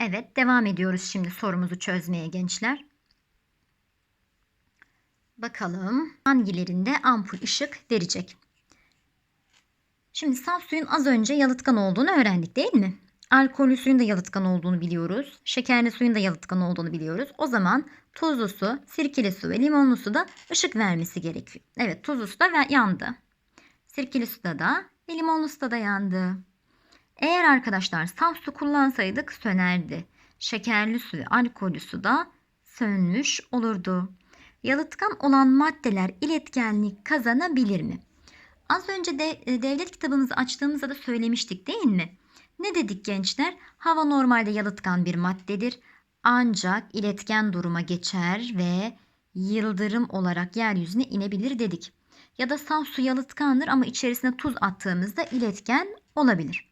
Evet, devam ediyoruz şimdi sorumuzu çözmeye gençler. Bakalım hangilerinde ampul ışık verecek? Şimdi saf suyun az önce yalıtkan olduğunu öğrendik değil mi? Alkollü suyun da yalıtkan olduğunu biliyoruz. Şekerli suyun da yalıtkan olduğunu biliyoruz. O zaman tuzlu su, sirkeli su ve limonlu su da ışık vermesi gerekiyor. Evet tuzlu su da yandı. Sirkeli suda da ve limonlu suda da yandı. Eğer arkadaşlar saf su kullansaydık sönerdi. Şekerli su ve alkollü su da sönmüş olurdu. Yalıtkan olan maddeler iletkenlik kazanabilir mi? Az önce de e, devlet kitabımızı açtığımızda da söylemiştik değil mi? Ne dedik gençler? Hava normalde yalıtkan bir maddedir. Ancak iletken duruma geçer ve yıldırım olarak yeryüzüne inebilir dedik. Ya da saf su yalıtkandır ama içerisine tuz attığımızda iletken olabilir.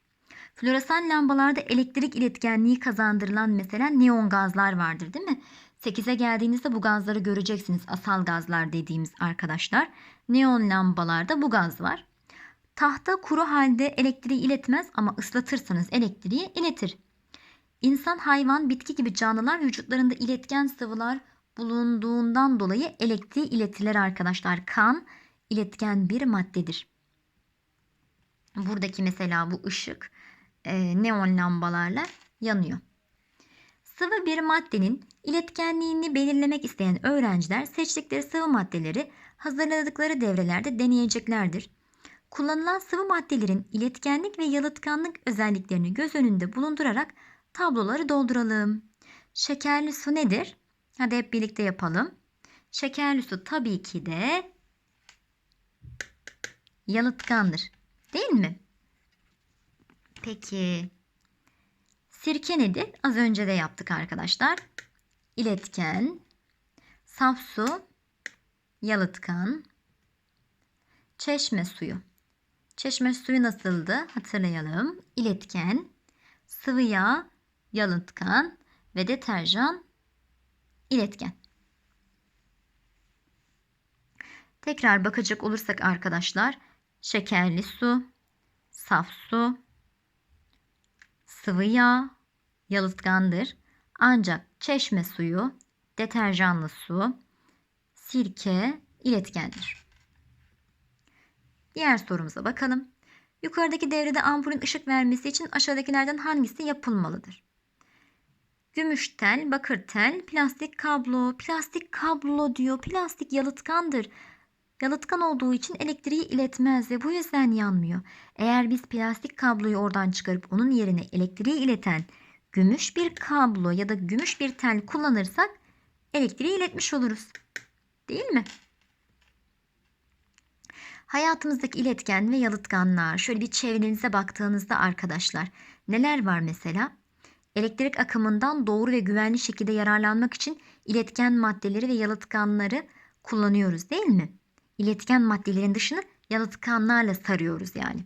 Floresan lambalarda elektrik iletkenliği kazandırılan mesela neon gazlar vardır değil mi? 8'e geldiğinizde bu gazları göreceksiniz. Asal gazlar dediğimiz arkadaşlar. Neon lambalarda bu gaz var. Tahta kuru halde elektriği iletmez ama ıslatırsanız elektriği iletir. İnsan, hayvan, bitki gibi canlılar vücutlarında iletken sıvılar bulunduğundan dolayı elektriği iletilir arkadaşlar. Kan iletken bir maddedir. Buradaki mesela bu ışık e, neon lambalarla yanıyor. Sıvı bir maddenin iletkenliğini belirlemek isteyen öğrenciler seçtikleri sıvı maddeleri hazırladıkları devrelerde deneyeceklerdir. Kullanılan sıvı maddelerin iletkenlik ve yalıtkanlık özelliklerini göz önünde bulundurarak tabloları dolduralım. Şekerli su nedir? Hadi hep birlikte yapalım. Şekerli su tabii ki de yalıtkandır. Değil mi? Peki sirke nedir? Az önce de yaptık arkadaşlar. İletken, saf su, yalıtkan, çeşme suyu. Çeşme suyu nasıldı? Hatırlayalım. İletken, sıvı yağ, yalıtkan ve deterjan iletken. Tekrar bakacak olursak arkadaşlar şekerli su, saf su, sıvı yağ yalıtkandır. Ancak çeşme suyu, deterjanlı su, sirke iletkendir. Diğer sorumuza bakalım. Yukarıdaki devrede ampulün ışık vermesi için aşağıdakilerden hangisi yapılmalıdır? Gümüş tel, bakır tel, plastik kablo. Plastik kablo diyor. Plastik yalıtkandır. Yalıtkan olduğu için elektriği iletmez ve bu yüzden yanmıyor. Eğer biz plastik kabloyu oradan çıkarıp onun yerine elektriği ileten gümüş bir kablo ya da gümüş bir tel kullanırsak elektriği iletmiş oluruz. Değil mi? Hayatımızdaki iletken ve yalıtkanlar şöyle bir çevrenize baktığınızda arkadaşlar neler var mesela? Elektrik akımından doğru ve güvenli şekilde yararlanmak için iletken maddeleri ve yalıtkanları kullanıyoruz değil mi? İletken maddelerin dışını yalıtkanlarla sarıyoruz yani.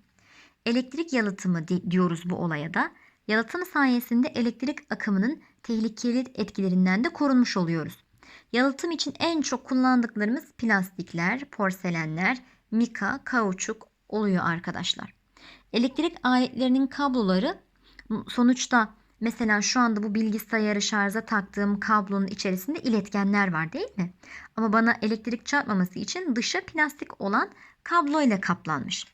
Elektrik yalıtımı diyoruz bu olaya da. Yalıtım sayesinde elektrik akımının tehlikeli etkilerinden de korunmuş oluyoruz. Yalıtım için en çok kullandıklarımız plastikler, porselenler, mika, kauçuk oluyor arkadaşlar. Elektrik aletlerinin kabloları sonuçta mesela şu anda bu bilgisayarı şarja taktığım kablonun içerisinde iletkenler var değil mi? Ama bana elektrik çarpmaması için dışı plastik olan kablo ile kaplanmış.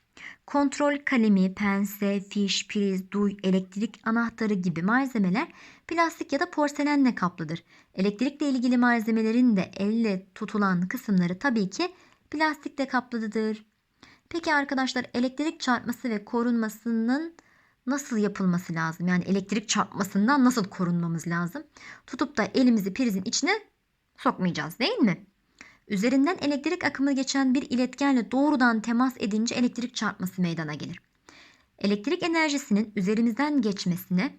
Kontrol kalemi, pense, fiş, priz, duy, elektrik anahtarı gibi malzemeler plastik ya da porselenle kaplıdır. Elektrikle ilgili malzemelerin de elle tutulan kısımları tabii ki plastikle kaplıdır. Peki arkadaşlar elektrik çarpması ve korunmasının nasıl yapılması lazım? Yani elektrik çarpmasından nasıl korunmamız lazım? Tutup da elimizi prizin içine sokmayacağız değil mi? Üzerinden elektrik akımı geçen bir iletkenle doğrudan temas edince elektrik çarpması meydana gelir. Elektrik enerjisinin üzerimizden geçmesine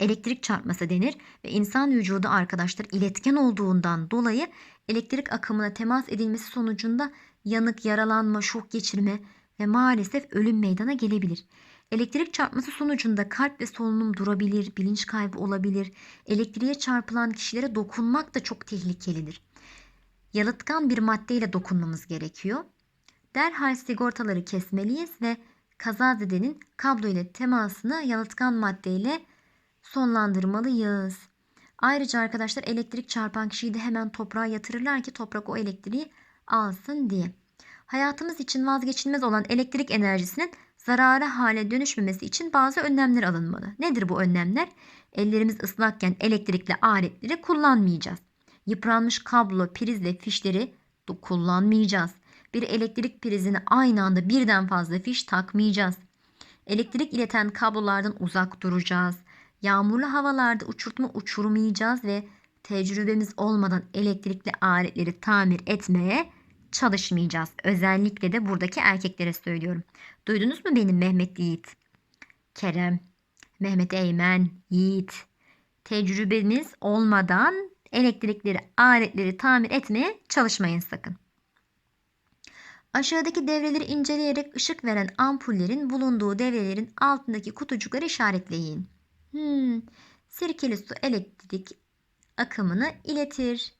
elektrik çarpması denir ve insan vücudu arkadaşlar iletken olduğundan dolayı elektrik akımına temas edilmesi sonucunda yanık, yaralanma, şok geçirme ve maalesef ölüm meydana gelebilir. Elektrik çarpması sonucunda kalp ve solunum durabilir, bilinç kaybı olabilir. Elektriğe çarpılan kişilere dokunmak da çok tehlikelidir. Yalıtkan bir maddeyle dokunmamız gerekiyor. Derhal sigortaları kesmeliyiz ve kazazedenin kablo ile temasını yalıtkan maddeyle sonlandırmalıyız. Ayrıca arkadaşlar elektrik çarpan kişiyi de hemen toprağa yatırırlar ki toprak o elektriği alsın diye. Hayatımız için vazgeçilmez olan elektrik enerjisinin zararı hale dönüşmemesi için bazı önlemler alınmalı. Nedir bu önlemler? Ellerimiz ıslakken elektrikli aletleri kullanmayacağız. Yıpranmış kablo, priz ve fişleri kullanmayacağız. Bir elektrik prizine aynı anda birden fazla fiş takmayacağız. Elektrik ileten kablolardan uzak duracağız. Yağmurlu havalarda uçurtma uçurmayacağız ve tecrübemiz olmadan elektrikli aletleri tamir etmeye çalışmayacağız. Özellikle de buradaki erkeklere söylüyorum. Duydunuz mu benim Mehmet Yiğit? Kerem, Mehmet Eymen, Yiğit. Tecrübeniz olmadan elektrikleri, aletleri tamir etmeye çalışmayın sakın. Aşağıdaki devreleri inceleyerek ışık veren ampullerin bulunduğu devrelerin altındaki kutucukları işaretleyin. Hmm, sirkeli su elektrik akımını iletir.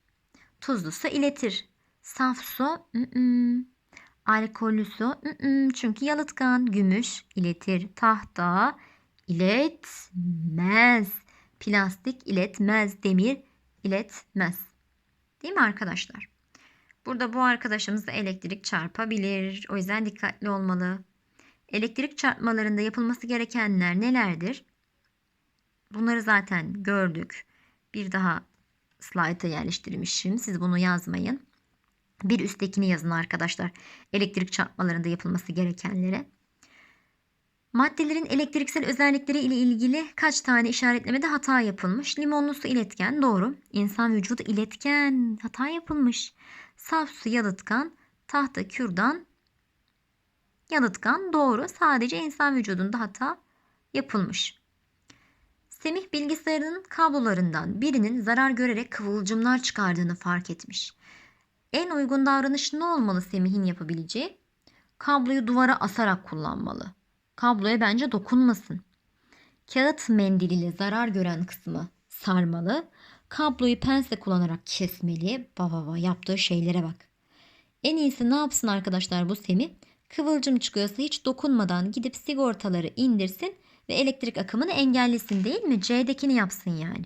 Tuzlu su iletir. Saf su, ı-ı. alkollü su, ı-ı. çünkü yalıtkan. Gümüş iletir. Tahta iletmez. Plastik iletmez. Demir iletmez. Değil mi arkadaşlar? Burada bu arkadaşımız da elektrik çarpabilir. O yüzden dikkatli olmalı. Elektrik çarpmalarında yapılması gerekenler nelerdir? Bunları zaten gördük. Bir daha slayta yerleştirmişim. Siz bunu yazmayın. Bir üsttekini yazın arkadaşlar. Elektrik çarpmalarında yapılması gerekenlere. Maddelerin elektriksel özellikleri ile ilgili kaç tane işaretlemede hata yapılmış? Limonlu su iletken doğru. İnsan vücudu iletken hata yapılmış. Saf su yalıtkan, tahta kürdan yalıtkan doğru. Sadece insan vücudunda hata yapılmış. Semih bilgisayarının kablolarından birinin zarar görerek kıvılcımlar çıkardığını fark etmiş. En uygun davranış ne olmalı Semih'in yapabileceği? Kabloyu duvara asarak kullanmalı. Kabloya bence dokunmasın. Kağıt mendiliyle zarar gören kısmı sarmalı. Kabloyu pense kullanarak kesmeli. Baba baba yaptığı şeylere bak. En iyisi ne yapsın arkadaşlar bu Semih? Kıvılcım çıkıyorsa hiç dokunmadan gidip sigortaları indirsin ve elektrik akımını engellesin değil mi? C'dekini yapsın yani.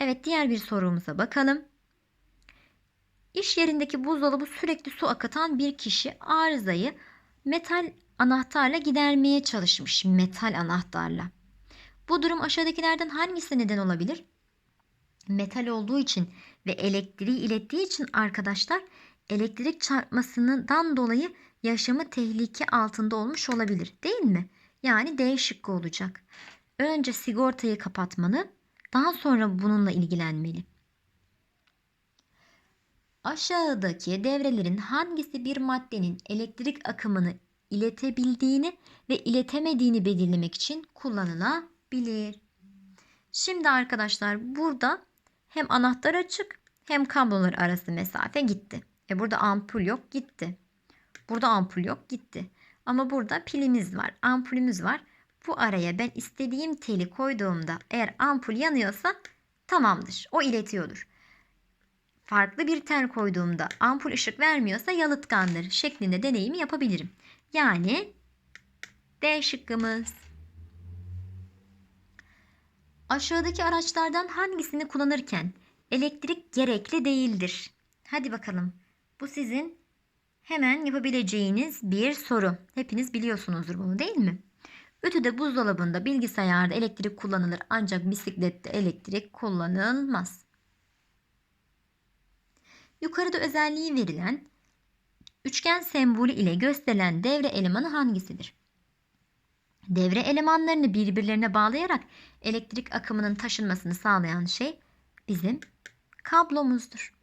Evet diğer bir sorumuza bakalım. İş yerindeki buzdolabı sürekli su akıtan bir kişi arızayı metal anahtarla gidermeye çalışmış. Metal anahtarla. Bu durum aşağıdakilerden hangisi neden olabilir? Metal olduğu için ve elektriği ilettiği için arkadaşlar elektrik çarpmasından dolayı yaşamı tehlike altında olmuş olabilir değil mi? Yani D şıkkı olacak. Önce sigortayı kapatmalı, daha sonra bununla ilgilenmeli. Aşağıdaki devrelerin hangisi bir maddenin elektrik akımını iletebildiğini ve iletemediğini belirlemek için kullanılabilir. Şimdi arkadaşlar burada hem anahtar açık hem kablolar arası mesafe gitti. E burada ampul yok gitti. Burada ampul yok gitti. Ama burada pilimiz var, ampulümüz var. Bu araya ben istediğim teli koyduğumda eğer ampul yanıyorsa tamamdır. O iletiyordur. Farklı bir tel koyduğumda ampul ışık vermiyorsa yalıtkandır şeklinde deneyimi yapabilirim. Yani D şıkkımız. Aşağıdaki araçlardan hangisini kullanırken elektrik gerekli değildir? Hadi bakalım. Bu sizin hemen yapabileceğiniz bir soru. Hepiniz biliyorsunuzdur bunu değil mi? Ütüde, buzdolabında, bilgisayarda elektrik kullanılır ancak bisiklette elektrik kullanılmaz. Yukarıda özelliği verilen üçgen sembolü ile gösterilen devre elemanı hangisidir? Devre elemanlarını birbirlerine bağlayarak elektrik akımının taşınmasını sağlayan şey bizim kablomuzdur.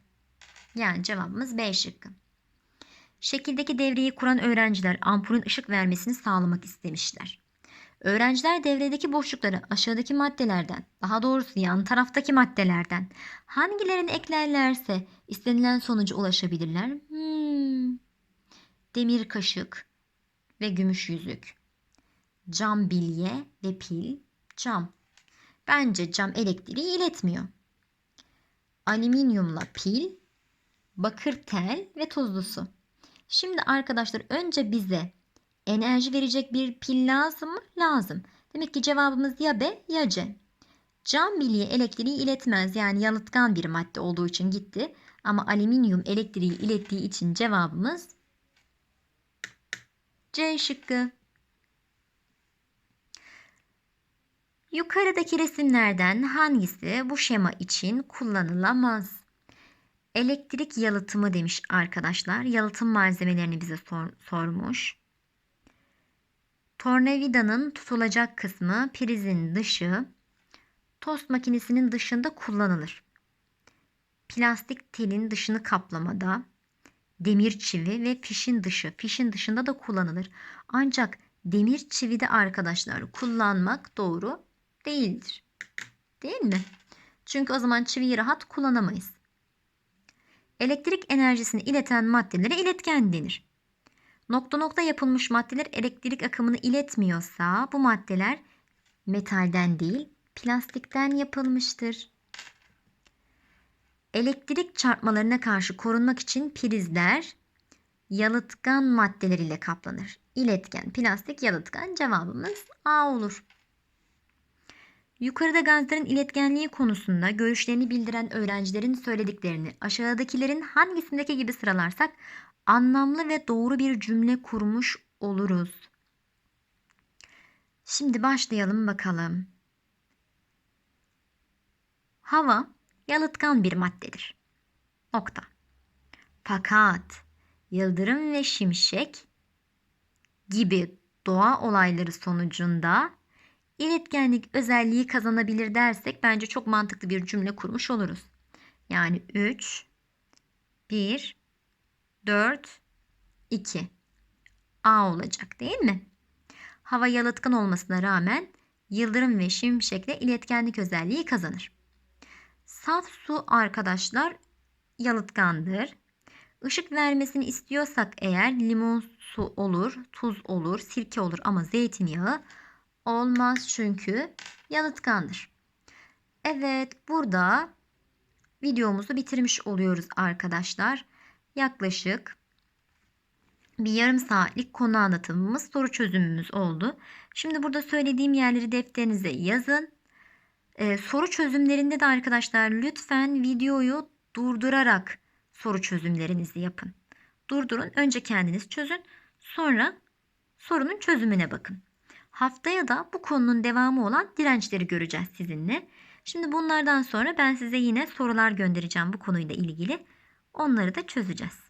Yani cevabımız B şıkkı. Şekildeki devreyi kuran öğrenciler ampulün ışık vermesini sağlamak istemişler. Öğrenciler devredeki boşlukları aşağıdaki maddelerden, daha doğrusu yan taraftaki maddelerden hangilerini eklerlerse istenilen sonuca ulaşabilirler? Hmm. Demir kaşık ve gümüş yüzük. Cam bilye ve pil, cam. Bence cam elektriği iletmiyor. Alüminyumla pil, bakır tel ve tuzlu su. Şimdi arkadaşlar önce bize enerji verecek bir pil lazım mı? Lazım. Demek ki cevabımız ya B ya C. Cam bilye elektriği iletmez yani yalıtkan bir madde olduğu için gitti. Ama alüminyum elektriği ilettiği için cevabımız C şıkkı. Yukarıdaki resimlerden hangisi bu şema için kullanılamaz? Elektrik yalıtımı demiş arkadaşlar. Yalıtım malzemelerini bize sor- sormuş. Tornavidanın tutulacak kısmı prizin dışı, tost makinesinin dışında kullanılır. Plastik telin dışını kaplamada, demir çivi ve fişin dışı, fişin dışında da kullanılır. Ancak demir çivide arkadaşlar kullanmak doğru değildir. Değil mi? Çünkü o zaman çiviyi rahat kullanamayız. Elektrik enerjisini ileten maddelere iletken denir. Nokta nokta yapılmış maddeler elektrik akımını iletmiyorsa bu maddeler metalden değil plastikten yapılmıştır. Elektrik çarpmalarına karşı korunmak için prizler yalıtkan maddeler ile kaplanır. İletken, plastik, yalıtkan cevabımız A olur. Yukarıda gazların iletkenliği konusunda görüşlerini bildiren öğrencilerin söylediklerini aşağıdakilerin hangisindeki gibi sıralarsak anlamlı ve doğru bir cümle kurmuş oluruz. Şimdi başlayalım bakalım. Hava yalıtkan bir maddedir. Nokta. Fakat yıldırım ve şimşek gibi doğa olayları sonucunda iletkenlik özelliği kazanabilir dersek bence çok mantıklı bir cümle kurmuş oluruz. Yani 3 1 4 2 A olacak değil mi? Hava yalıtkan olmasına rağmen yıldırım ve şimşekle iletkenlik özelliği kazanır. Saf su arkadaşlar yalıtkandır. Işık vermesini istiyorsak eğer limon su olur, tuz olur, sirke olur ama zeytinyağı olmaz çünkü yalıtkandır. Evet burada videomuzu bitirmiş oluyoruz arkadaşlar. Yaklaşık bir yarım saatlik konu anlatımımız, soru çözümümüz oldu. Şimdi burada söylediğim yerleri defterinize yazın. Ee, soru çözümlerinde de arkadaşlar lütfen videoyu durdurarak soru çözümlerinizi yapın. Durdurun, önce kendiniz çözün, sonra sorunun çözümüne bakın. Haftaya da bu konunun devamı olan dirençleri göreceğiz sizinle. Şimdi bunlardan sonra ben size yine sorular göndereceğim bu konuyla ilgili. Onları da çözeceğiz.